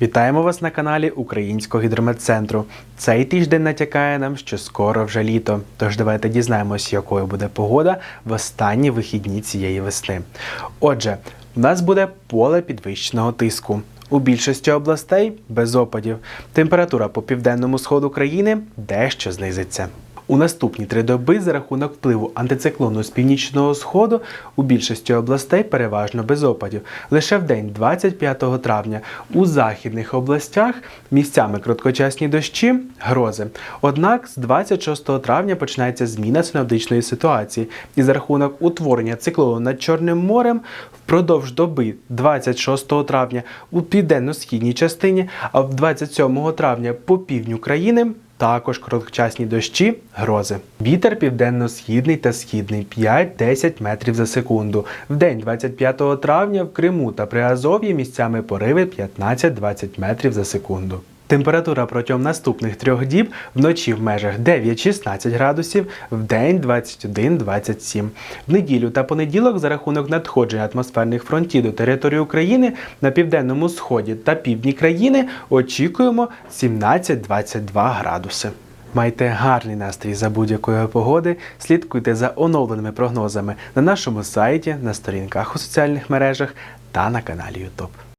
Вітаємо вас на каналі Українського гідрометцентру. Цей тиждень натякає нам, що скоро вже літо. Тож давайте дізнаємось, якою буде погода в останні вихідні цієї весни. Отже, в нас буде поле підвищеного тиску. У більшості областей без опадів. Температура по південному сходу країни дещо знизиться. У наступні три доби за рахунок впливу антициклону з північного сходу у більшості областей переважно без опадів. Лише в день 25 травня у західних областях місцями короткочасні дощі, грози. Однак з 26 травня починається зміна синоптичної ситуації, і за рахунок утворення циклону над Чорним морем впродовж доби 26 травня у південно-східній частині, а в 27 травня по півдню країни також короткочасні дощі, грози. Вітер південно-східний та східний 5-10 метрів за секунду. В день 25 травня в Криму та Приазов'ї місцями пориви 15-20 метрів за секунду. Температура протягом наступних трьох діб вночі в межах 9-16 градусів, в день 21-27. В неділю та понеділок за рахунок надходження атмосферних фронтів до території України на південному сході та півдні країни очікуємо 17-22 градуси. Майте гарний настрій за будь-якої погоди. Слідкуйте за оновленими прогнозами на нашому сайті, на сторінках у соціальних мережах та на каналі YouTube.